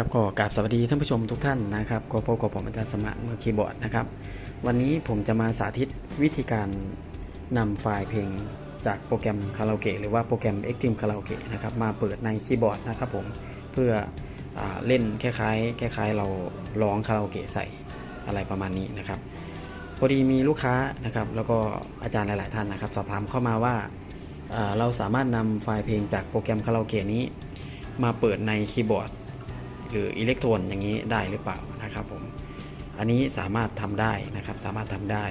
ครับก็กราบสวัสดีท่านผู้ชมทุกท่านนะครับก็พบกับผมอาจารย์สมะมือคีย์บอร์ดนะครับ วันนี้ผมจะมาสาธิตวิธีการนำไฟล์เพลงจากโปรแกรมคาราโอเกะหรือว่าโปรแกรม Extreme Karaoke นะครับมาเปิดในคีย์บอร์ดนะครับผมเพื่ออเล่นคล้ายๆคล้าย ๆ เราร้องคาราโอเกะใส่อะไรประมาณนี้นะครับพอดีมีลูกค้านะครับแล้วก็อาจารย์หลาย ๆ ท่านนะครับ สอบถามเข้ามาว่าอ่าเราสามารถนำไฟล์เพลงจากโปรแกรมคาราโอเกะนี้ มาเปิดในคีย์บอร์ด หรืออิเล็กโทรนอย่างนี้ได้หรือเปล่านะครับผมอันนี้สามารถทำได้นะครับสามารถทำได้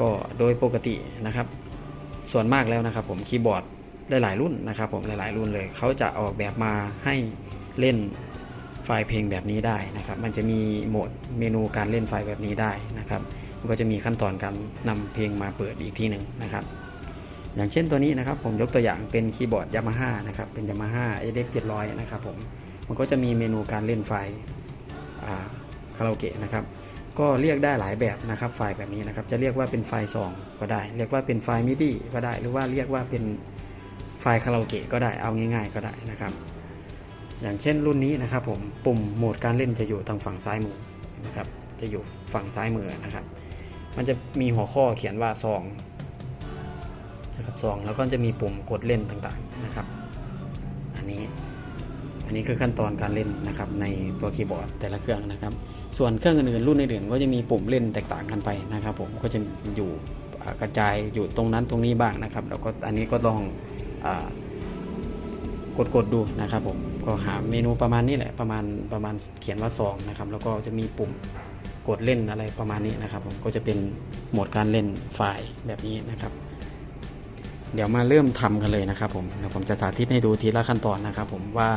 ก็โดยปกตินะครับ ส่วนมากแล้วนะครับผมคีย์บอร์ดหลายๆรุ่นนะครับผมหลายๆรุ่นเลยเขาจะออกแบบมาให้เล่นไฟล์เพลงแบบนี้ได้นะครับ มันจะมีโหมดเมนูการเล่นไฟล์แบบนี้ได้นะครับ มันก็จะมีขั้นตอนการนำเพลงมาเปิดอีกทีหนึ่งนะครับ อย่างเช่นตัวนี้นะครับผมยกตัวอย่างเป็นคีย์บอร์ด Yamaha นะครับเป็น Yamaha ADF 700นะครับผม มันก็จะมีเมนูการเล่นไฟล์คาราโอเกะนะครับ ก็เรียกได้หลายแบบนะครับ ไฟล์แบบนี้นะครับ จะเรียกว่าเป็นไฟล์ซองก็ได้ เรียกว่าเป็นไฟล์มิดีก็ได้ หรือว่าเรียกว่าเป็นไฟล์คาราโอเกะก็ได้ เอาง่าย ๆ ก็ได้นะครับ อย่างเช่นรุ่นนี้นะครับ ผม ปุ่มโหมดการเล่นจะอยู่ทางฝั่งซ้ายมือนะครับ จะอยู่ฝั่งซ้ายมือนะครับ มันจะมีหัวข้อเขียนว่าซองนะครับซองแล้วก็จะมีปุ่มกดเล่นต่างๆนะครับ อันนี้ อันนี้คือขั้นตอนการเล่นนะครับในตัวคีย์บอร์ดแต่ละเครื่องนะครับ ส่วนเครื่องอื่นๆรุ่นอื่นๆก็จะมีปุ่มเล่นแตกต่างกันไปนะครับผมก็จะอยู่กระจายอยู่ตรงนั้นตรงนี้บ้างนะครับ แล้วก็อันนี้ก็ลองกดกดดูนะครับผมก็หาเมนูประมาณนี้แหละประมาณประมาณเขียนว่าซองนะครับแล้วก็จะมีปุ่มกดเล่นอะไรประมาณนี้นะครับผมก็จะเป็นโหมดการเล่นไฟล์แบบนี้นะครับ เดี๋ยวมาเริ่มทำกันเลยนะครับผมเดี๋ยวผมจะสาธิตให้ดูทีละขั้นตอนนะครับ ผมว่า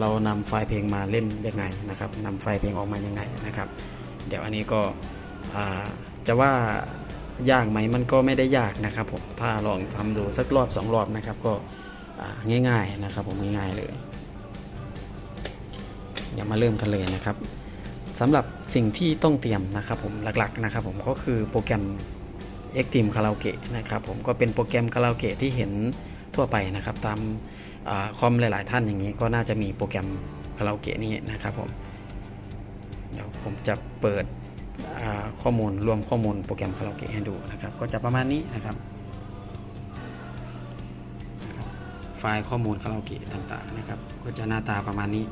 เรานำไฟล์เพลงมาเล่นยังไงนะครับนำไฟล์เพลงออกมายังไงนะครับ เดี๋ยวอันนี้ก็จะว่ายากไหมมันก็ไม่ได้ยากนะครับผมถ้าลองทำดูสักรอบสองรอบนะครับก็ง่ายๆนะครับผมง่ายๆเลยเดี๋ยวมาเริ่มกันเลยนะครับสำหรับสิ่งที่ต้องเตรียมนะครับผมหลักๆนะครับผมก็คือโปรแกรม e x t r e m e Karaoke นะครับผมก็เป็นโปรแกรมคาราโอเกะที่เห็นทั่วไปนะครับตาม คอมหลาย ๆ ท่านอย่างนี้ก็น่าจะมีโปรแกรมคาราโอเกะนี้นะครับผมเดี๋ยวผมจะเปิดข้อมูลรวมข้อมูลโปรแกรมคาราโอเกะให้ดูนะครับ ก็จะประมาณนี้นะครับ ไฟล์ข้อมูลคาราโอเกะต่าง ๆ นะครับ ก็จะหน้าตาประมาณนี้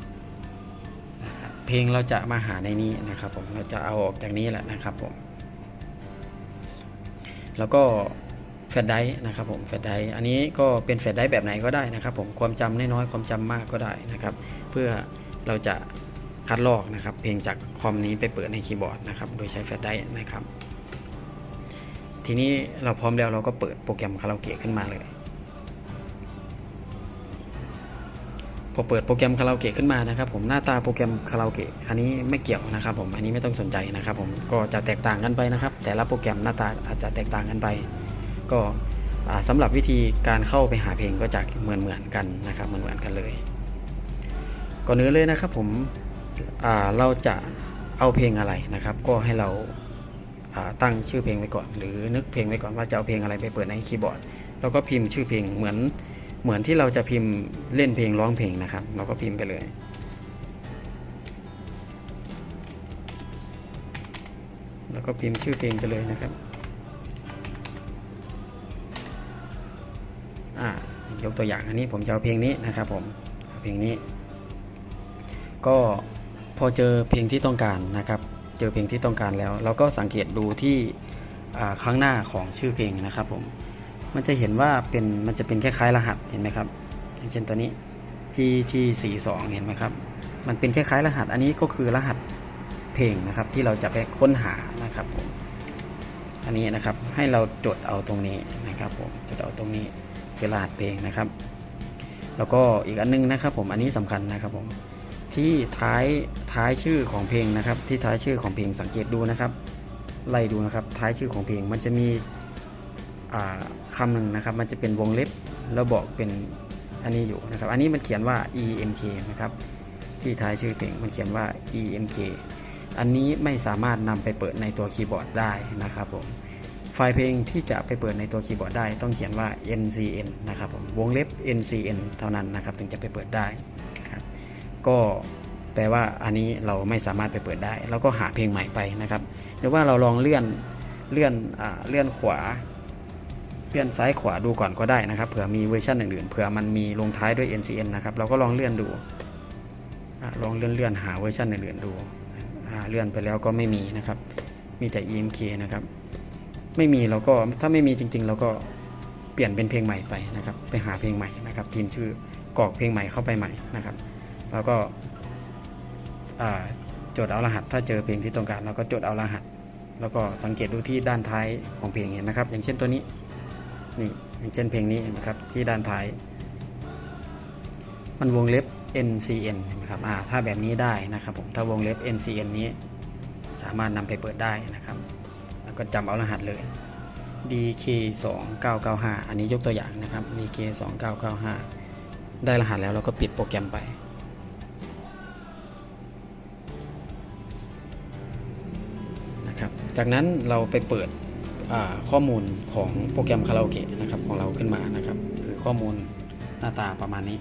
นะครับเพลงเราจะมาหาในนี้นะครับผมเราจะเอาออกจากนี้แหละนะครับผมแล้วก็ ลชไดร์นะครับผมแฟลชไดร์อันนี้ก็เป็นแฟลชไดร์แบบไหนก็ได้นะครับ ผมความจำน้อยๆความจำมากก็ได้นะครับ เพื่อเราจะคัดลอกนะครับ เพลงจากคอมนี้ไปเปิดในคีย์บอร์ดนะครับ โดยใช้แฟลชไดร์นะครับ ทีนี้เราพร้อมแล้วเราก็เปิดโปรแกรมคาราโอเกะขึ้นมาเลยพอเปิดโปรแกรมคาราโอเกะขึ้นมานะครับผมหน้าตาโปรแกรมคาราโอเกะอันนี้ไม่เกี่ยวนะครับผมอันนี้ไม่ต้องสนใจนะครับผมก็จะแตกต่างกันไปนะครับ แต่ละโปรแกรมหน้าตาอาจจะแตกต่างกันไป ก็อ่าสำหรับวิธีการเข้าไปหาเพลงก็จะเหมือนเหมือนๆกันนะครับเหมือนเหมือนๆกันเลย ก่อนอื่นเลยนะครับผมเราจะเอาเพลงอะไรนะครับ ก็ให้เราาตั้งชื่อเพลงไว้ก่อน หรือนึกเพลงไว้ก่อนว่าจะเอาเพลงอะไรไปเปิดในคีย์บอร์ดแล้วก็พิมพ์ชื่อเพลงเหมือนเหมือนที่เราจะพิมพ์เล่นเพลงร้องเพลงนะครับ เราก็พิมพ์ไปเลยแล้วก็พิมพ์ชื่อเพลงไปเลยนะครับ ยกตัวอย่างอันนี้ผมจะเอาเพลงนี้นะครับผมเเพลงนี้ ก็พอเจอเพลงที่ต้องการนะครับ เจอเพลงที่ต้องการแล้ว เราก็สังเกตดูที่ข้างหน้าของชื่อเพลงนะครับผมมันจะเห็นว่าเป็นมันจะเป็นคล้ายๆรหัสเห็นไหมครับอย่างเช่นตัวนี้ GT42 เห็นไหมครับ มันเป็นคล้ายๆรหัสอันนี้ก็คือรหัสเพลงนะครับที่เราจะไปค้นหานะครับผมอันนี้นะครับให้เราจดเอาตรงนี้นะครับผมจดเอาตรงนี้ คือรหัสเพลงนะครับ แล้วก็อีกอันนึงนะครับผมอันนี้สำคัญนะครับผมที่ท้ายท้ายชื่อของเพลงนะครับ ที่ท้ายชื่อของเพลงสังเกตดูนะครับไล่ดูนะครับท้ายชื่อของเพลงมันจะมีอ่าคำหนึ่งนะครับ มันจะเป็นวงเล็บแล้วบอกเป็นอันนี้อยู่นะครับ อันนี้มันเขียนว่า emk นะครับ ที่ท้ายชื่อเพลงมันเขียนว่า emk อันนี้ไม่สามารถนำไปเปิดในตัวคีย์บอร์ดได้นะครับผม ไฟล์เพลงที่จะไปเปิดในตัวคีย์บอร์ดได้ต้องเขียนว่า ncn นะครับผมวงเล็บ ncn เท่านั้นนะครับถึงจะไปเปิดได้ครับก็แปลว่าอันนี้เราไม่สามารถไปเปิดได้เราก็หาเพลงใหม่ไปนะครับ หรือว่าเราลองเลื่อนเลื่อนอ่าเลื่อนขวา เลื่อนซ้ายขวาดูก่อนก็ได้นะครับเผื่อมีเวอร์ชันอื่นๆเผื่อมันมีลงท้ายด้วย NCN นะครับเราก็ลองเลื่อนดูอลองเลื่อนเลื่อนหาเวอร์ชันอื่นๆดูเลื่อนไปแล้วก็ไม่มีนะครับ มีแต่ EMK นะครับ ไม่มีเราก็ถ้าไม่มีจริง ๆ เราก็เปลี่ยนเป็นเพลงใหม่ไปนะครับ ไปหาเพลงใหม่นะครับพิมพ์ชื่อกรอกเพลงใหม่เข้าไปใหม่นะครับ แล้วก็จดเอารหัส ถ้าเจอเพลงที่ต้องการเราก็จดเอารหัส แล้วก็สังเกตดูที่ด้านท้ายของเพลงเห็นนะครับ อย่างเช่นตัวนี้นี่อย่างเช่นเพลงนี้นไหมครับที่ด้านท้าย มันวงเล็บ NCN นไหมครับอ่าถ้าแบบนี้ได้นะครับผมถ้าวงเล็บ NCN นี้สามารถนำไปเปิดได้นะครับ ก็จำเอารหัสเลย DK 2 9 9 5 อันนี้ยกตัวอย่างนะครับ DK 2 9 9 5 ได้รหัสแล้วเราก็ปิดโปรแกรมไปนะครับจากนั้นเราไปเปิดข้อมูลของโปรแกรมคาราโอเกะนะครับของเราขึ้นมานะครับคือข้อมูลหน้าตาประมาณนี้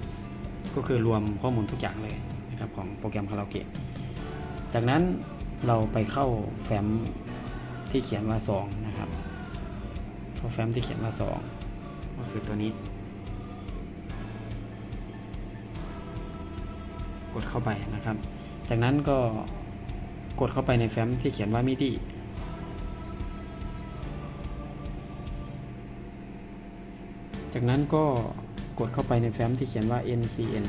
ก็คือรวมข้อมูลทุกอย่างเลยนะครับของโปรแกรมคาราโอเกะจากนั้นเราไปเข้าแฟ้ม ที่เขียนว่า2นะครับเข้าแฟ้มที่เขียนว่า2ก็คือตัวนี้ กดเข้าไปนะครับ จากนั้นก็กดเข้าไปในแฟ้มที่เขียนว่า MIDI จากนั้นก็กดเข้าไปในแฟ้มที่เขียนว่า NCN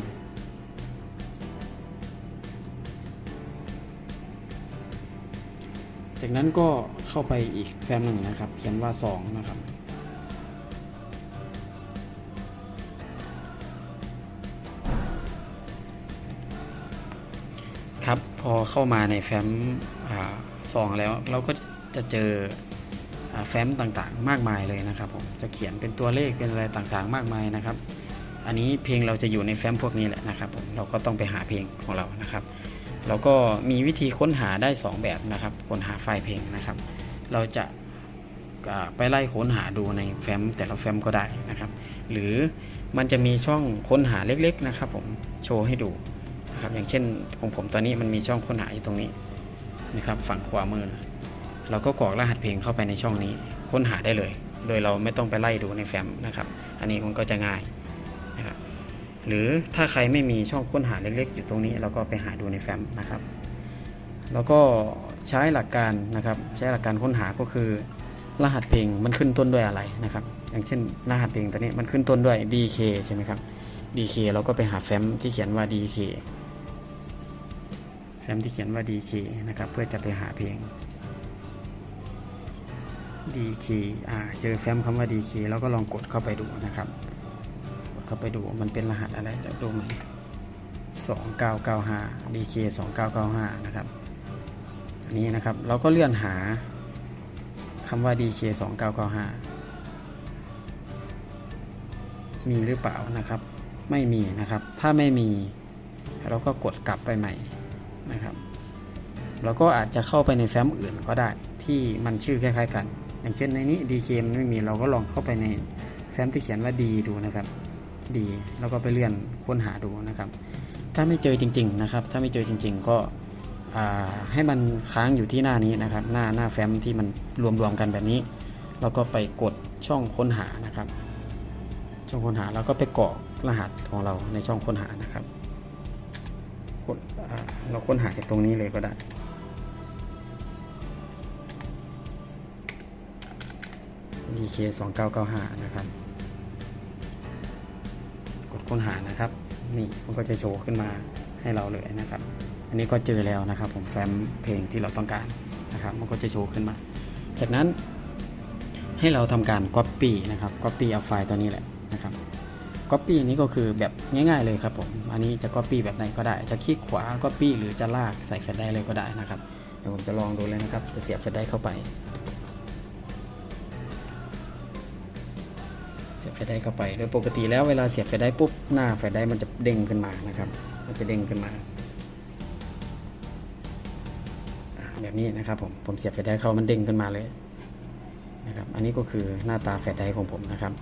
จากนั้นก็เข้าไปอีกแฟ้มหนึ่งนะครับ เขียนว่า 2 นะครับ ครับพอเข้ามาในแฟ้มซองแล้วเราก็จะเจออแฟ้มต่างๆ มากมายเลยนะครับผมจะเขียนเป็นตัวเลขเป็นอะไรต่างๆ มากมายนะครับ อันนี้เพลงเราจะอยู่ในแฟ้มพวกนี้แหละนะครับผมเราก็ต้องไปหาเพลงของเรานะครับ เราก็มีวิธีค้นหาได้ 2 แบบนะครับ ค้นหาไฟล์เพลงนะครับ เราจะไปไล่ค้นหาดูในแฟ้มแต่ละแฟ้มก็ได้นะครับ หรือมันจะมีช่องค้นหาเล็กๆนะครับ ผมโชว์ให้ดูนะครับ อย่างเช่นของผมตอนนี้มันมีช่องค้นหาอยู่ตรงนี้นะครับ ฝั่งขวามือ เราก็กรอกรหัสเพลงเข้าไปในช่องนี้ ค้นหาได้เลย โดยเราไม่ต้องไปไล่ดูในแฟ้มนะครับ อันนี้มันก็จะง่าย หรือถ้าใครไม่มีช่องค้นหาเล็กๆ อยู่ตรงนี้เราก็ไปหาดูในแฟ้มนะครับ แล้วก็ใช้หลักการนะครับ ใช้หลักการค้นหาก็คือ รหัสเพลงมันขึ้นต้นด้วยอะไรนะครับ อย่างเช่น รหัสเพลงตัวนี้มันขึ้นต้นด้วย DK ใช่ไหมครับ DK เราก็ไปหาแฟ้มที่เขียนว่า DK แฟ้มที่เขียนว่า DK นะครับเพื่อจะไปหาเพลง DK อ่าเจอแฟ้มคำว่า DK แล้วก็ลองกดเข้าไปดูนะครับ เข้าไปดูมันเป็นรหัสอะไรเดี๋ยวดูไหม2995 DK 2995 นะครับ อันนี้นะครับเราก็เลื่อนหาคำว่า DK 2995 มีหรือเปล่านะครับ ไม่มีนะครับ ถ้าไม่มีเราก็กดกลับไปใหม่นะครับ เราก็อาจจะเข้าไปในแฟ้มอื่นก็ได้ที่มันชื่อคล้ายๆกัน อย่างเช่นในนี้ DK มันไม่มีเราก็ลองเข้าไปในแฟ้มที่เขียนว่า D ดูนะครับ D แล้วก็ไปเลื่อนค้นหาดูนะครับ ถ้าไม่เจอจริง ๆ นะครับ ถ้าไม่เจอจริง ๆ ก็ให้มันค้างอยู่ที่หน้านี้นะครับ หน้าหน้าแฟ้มที่มันรวมๆกันแบบนี้เราก็ไปกดช่องค้นหานะครับ ช่องค้นหาแล้วก็ไปกรอกรหัสของเราในช่องค้นหานะครับเราค้นหาจากตรงนี้เลยก็ได้ DK 2995นะครับ ค้นหานะครับ นี่มันก็จะโชว์ขึ้นมาให้เราเลยนะครับ อันนี้ก็เจอแล้วนะครับ ผมแฟ้มเพลงที่เราต้องการนะครับ มันก็จะโชว์ขึ้นมา จากนั้นให้เราทำการ Copy นะครับ Copy เอาไฟล์ตัวนี้แหละนะครับ Copy นี้ก็คือแบบง่าย ๆ เลยครับผม อันนี้จะ Copy แบบไหนก็ได้ จะคลิกขวา Copy หรือจะลากใส่แฟลชได้เลยก็ได้นะครับ เดี๋ยวผมจะลองดูเลยนะครับ จะเสียบแฟลชได้เข้าไป ได้เข้าไป โดยปกติแล้วเวลาเสียบแฟได้ปุ๊บหน้าแฟได้มันจะเด้งขึ้นมานะครับ มันจะเด้งขึ้นมา แบบนี้นะครับผมผมเสียบแฟได้เข้ามันเด้งขึ้นมาเลยนะครับอันนี้ก็คือหน้าตาแฟลชได้ของผมนะครับ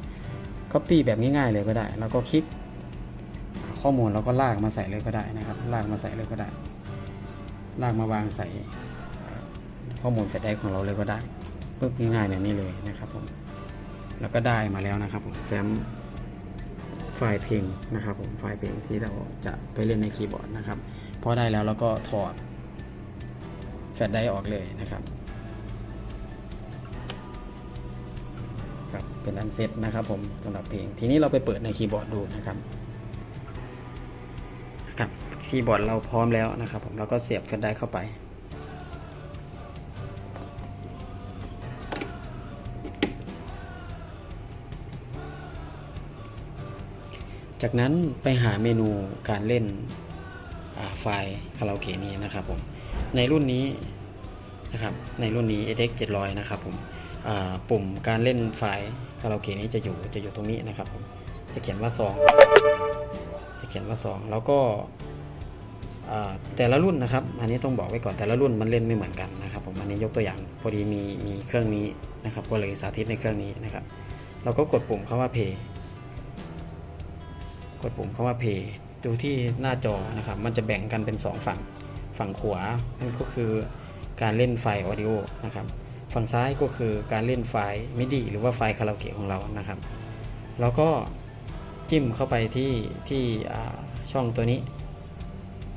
Copy แบบง่ายๆเลยก็ได้ แล้วก็คลิกข้อมูลเราก็ลากมาใส่เลยก็ได้นะครับ ลากมาใส่เลยก็ได้ ลากมาวางใส่ข้อมูลแฟลชไดของเราเลยก็ได้ปึ๊บง่ายๆแบบนี้เลยนะครับผม แล้วก็ได้มาแล้วนะครับผมแฟ้มไฟล์เพลงนะครับผมไฟล์เพลงที่เราจะไปเล่นในคีย์บอร์ดนะครับพอได้แล้วเราก็ถอดแฟลชไดรฟ์ออกเลยนะครับครับเป็นอันเซตนะครับผมสำหรับเพลงทีนี้เราไปเปิดในคีย์บอร์ดดูนะครับครับคีย์บอร์ดเราพร้อมแล้วนะครับผมเราก็เสียบแฟลชไดรฟ์เข้าไป จากนั้นไปหาเมนูการเล่นไฟล์คาราโอเกะนี้นะครับผมในรุ่นนี้นะครับในรุ่นนี้ edX 700 นะครับผมปุ่มการเล่นไฟล์คาราโอเกะนี้จะอยู่จะอยู่ตรงนี้นะครับผมจะเขียนว่าซองจะเขียนว่าซองแล้วก็แต่ละรุ่นนะครับ อันนี้ต้องบอกไว้ก่อนแต่ละรุ่นมันเล่นไม่เหมือนกันนะครับผมอันนี้ยกตัวอย่างพอดีมีมีเครื่องนี้นะครับก็เลยสาธิตในเครื่องนี้นะครับ เราก็กดปุ่มคำว่า play ดปุ่มคำว่า play ดูที่หน้าจอนะครับ มันจะแบ่งกันเป็น 2 ฝั่ง ฝั่งขวานั่นก็คือการเล่นไฟล์ audio นะครับ ฝั่งซ้ายก็คือการเล่นไฟล์ MIDI หรือว่าไฟล์คาราโอเกะของเรานะครับ แล้วก็จิ้มเข้าไปที่ที่ช่องตัวนี้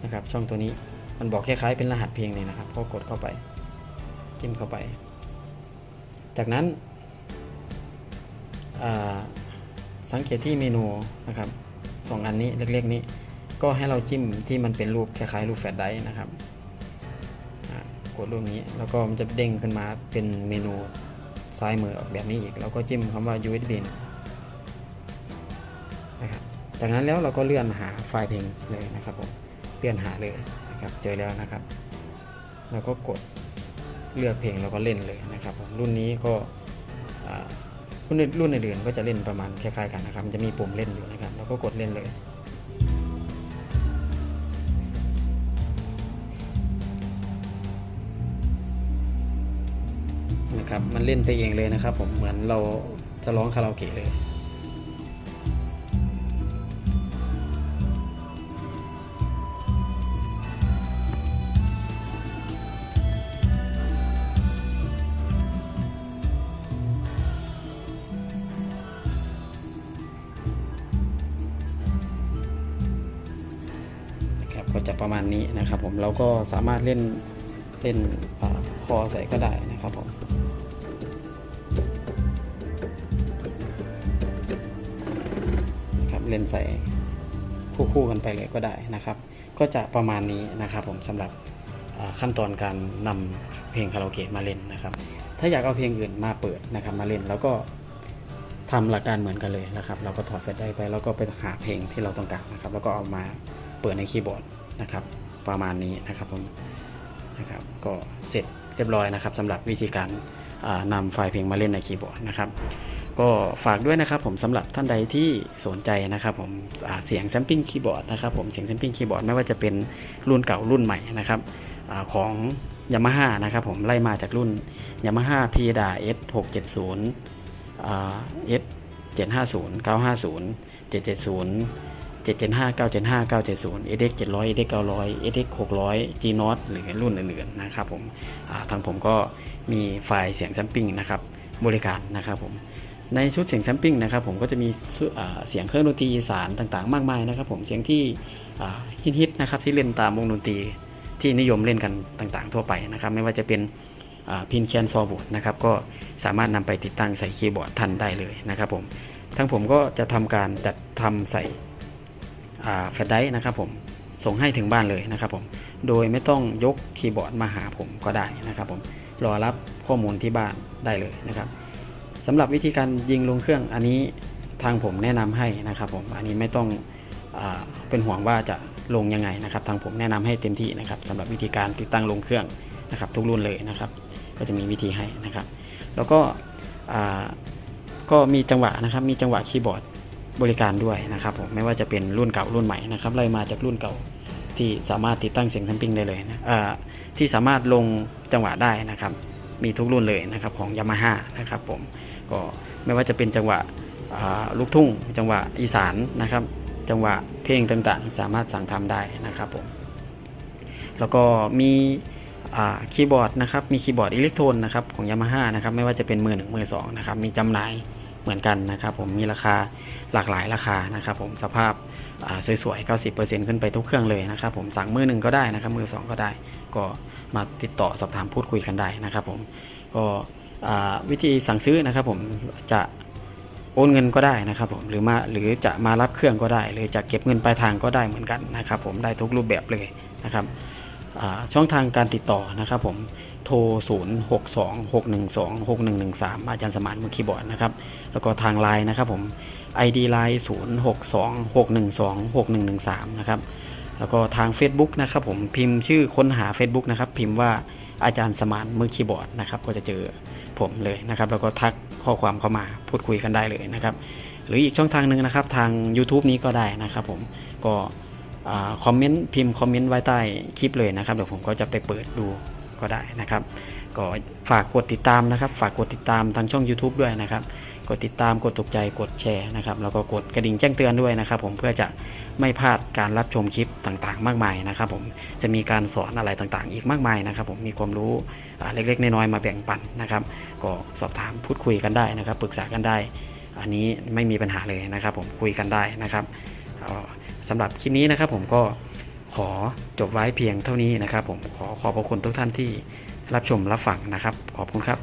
นะครับ ช่องตัวนี้มันบอกคล้ายๆเป็นรหัสเพลงเลยนะครับก็กดเข้าไป จิ้มเข้าไป จากนั้นสังเกตที่เมนูนะครับ สองอันนี้เล็กๆนี้ ก็ให้เราจิ้มที่มันเป็นรูปคล้ายๆรูปแฟลชไดร์นะครับกดรูปนี้แล้วก็มันจะเด้งขึ้นมาเป็นเมนูซ้ายมือออกแบบนี้อีกเราก็จิ้มคำว่า USB นะครับจากนั้นแล้วเราก็เลื่อนหาไฟล์เพลงเลยนะครับผมเลื่อนหาเลยนะครับเจอแล้วนะครับแล้วก็กดเลือกเพลงแล้วก็เล่นเลยนะครับผมรุ่นนี้ก็ รุ่นอื่นรุ่นอื่นๆก็จะเล่นประมาณคล้ายๆกันนะครับ มันจะมีปุ่มเล่นอยู่นะครับแล้วก็กดเล่นเลย นะครับ มันเล่นไปเองเลยนะครับ ผมเหมือนเราจะร้องคาราโอเกะเลย ก็จะประมาณนี้นะครับผมเราก็สามารถเล่นเล่นอคอใส่ก็ได้นะครับผมครับเล่นใส่คู่ๆกันไปเลยก็ได้นะครับ ก็จะประมาณนี้นะครับผมสำหรับขั้นตอนการนำเพลงคาราโอเกะมาเล่นนะครับ ถ้าอยากเอาเพลงอื่นมาเปิดนะครับมาเล่นแล้วก็ทำหลักการเหมือนกันเลยนะครับ เราก็ถอดแฟลชไดรฟ์ไปแล้วก็ไปหาเพลงที่เราต้องการนะครับ แล้วก็เอามาเปิดในคีย์บอร์ด นะครับ ประมาณนี้นะครับผมนะครับก็เสร็จเรียบร้อยนะครับสำหรับวิธีการนำไฟล์เพลงมาเล่นในคีย์บอร์ดนะครับ ก็ฝากด้วยนะครับผมสำหรับท่านใดที่สนใจนะครับผมเสียงแซมปิ้งคีย์บอร์ดนะครับผมเสียงแซมปิ้งคีย์บอร์ดไม่ว่าจะเป็นรุ่นเก่ารุ่นใหม่นะครับอของ Yamaha นะครับผมไล่มาจากรุ่น Yamaha p d a S 670อ่า S 750 950 770 775 975 970 SX 700 SX 900 SX 600 G-Not หรือรุ่นอื่นๆนะครับผมทางผมก็มีไฟล์เสียงแซมปิ้งนะครับบริการนะครับผมในชุดเสียงแซมปิ้งนะครับผมก็จะมีเสียงเครื่องดนตรีอีสานต่างๆ มากมายนะครับผมเสียงที่ฮิตๆนะครับที่เล่นตามวงดนตรีที่นิยมเล่นกันต่างๆ ทั่วไปนะครับไม่ว่าจะเป็นพินเคียนซอบูดนะครับก็สามารถนำไปติดตั้งใส่คีย์บอร์ดทันได้เลยนะครับผมทั้งผมก็จะทำการจัดทำใส่ แฟลชไดร์นะครับผมส่งให้ถึงบ้านเลยนะครับผมโดยไม่ต้องยกคีย์บอร์ดมาหาผมก็ได้นะครับผมรอรับข้อมูลที่บ้านได้เลยนะครับสำหรับวิธีการยิงลงเครื่องอันนี้ทางผมแนะนำให้นะครับผมอันนี้ไม่ต้องอเป็นห่วงว่าจะลงยังไงนะครับ ทางผมแนะนำให้เต็มที่นะครับสำหรับวิธีการติดตั้งลงเครื่องนะครับ ทุกรุ่นเลยนะครับ ก็จะมีวิธีให้นะครับ แล้วก็ก็มีจังหวะนะครับ มีจังหวะคีย์บอร์ด บริการด้วยนะครับผมไม่ว่าจะเป็นรุ่นเก่ารุ่นใหม่นะครับไล่มาจากรุ่นเก่าที่สามารถติดตั้งเสียงแซมปิ้งได้เลยนะอ่าที่สามารถลงจังหวะได้นะครับ มีทุกรุ่นเลยนะครับของ Yamaha นะครับผมก็ไม่ว่าจะเป็นจังหวะลูกทุ่ง จังหวะอีสานนะครับ จังหวะเพลงต่างๆ สามารถสั่งทำได้นะครับผมแล้วก็มีคีย์บอร์ดนะครับมีคีย์บอร์ดอิเล็กโทรนนะครับของยามาฮ่านะครับไม่ว่าจะเป็นมือหนึ่งมือสองนะครับมีจำหน่าย เหมือนกันนะครับผมมีราคาหลากหลายราคานะครับผมสภาพอ่าสวยๆ 90%ขึ้นไปทุกเครื่องเลยนะครับผมสั่งมือหนึ่งก็ได้นะครับมือสองก็ได้ ก็มาติดต่อสอบถามพูดคุยกันได้นะครับผมก็วิธีสั่งซื้อนะครับผมจะโอนเงินก็ได้นะครับผมหรือมาหรือจะมารับเครื่องก็ได้ หรือจะเก็บเงินปลายทางก็ได้เหมือนกันนะครับผมได้ทุกรูปแบบเลยนะครับช่องทางการติดต่อนะครับผม โทร 0 6 2 6 1 2 6 1 1 3 อาจารย์สมานมือคีย์บอร์ดนะครับ แล้วก็ทางไลน์นะครับผม ID ไลน์0 6 2 6 1 2 6 1 1 3 นะครับ แล้วก็ทาง Facebook นะครับผมพิมพ์ชื่อค้นหา Facebook นะครับ พิมพ์ว่าอาจารย์สมานมือคีย์บอร์ดนะครับ ก็จะเจอผมเลยนะครับ แล้วก็ทักข้อความเข้ามาพูดคุยกันได้เลยนะครับ หรืออีกช่องทางหนึ่งนะครับ ทาง YouTube นี้ก็ได้นะครับผมก็คอมเมนต์พิมพ์คอมเมนต์ไว้ใต้คลิปเลยนะครับ เดี๋ยวผมก็จะไปเปิดดู ก็ได้นะครับ ก็ฝากกดติดตามนะครับ ฝากกดติดตามทางช่อง YouTube ด้วยนะครับ กดติดตามกดถูกใจกดแชร์นะครับ แล้วก็กดกระดิ่งแจ้งเตือนด้วยนะครับ ผมเพื่อจะไม่พลาดการรับชมคลิปต่างๆ มากมายนะครับ ผมจะมีการสอนอะไรต่างๆ อีกมากมายนะครับ ผมมีความรู้เล็กๆน้อยๆมาแบ่งปันนะครับ ก็สอบถามพูดคุยกันได้นะครับ ปรึกษากันได้ อันนี้ไม่มีปัญหาเลยนะครับ ผมคุยกันได้นะครับสำหรับคลิปนี้นะครับ ผมก็ ขอจบไว้เพียงเท่านี้นะครับผมขอขอบพระคุณทุกท่านที่รับชมรับฟังนะครับ ขอบคุณครับ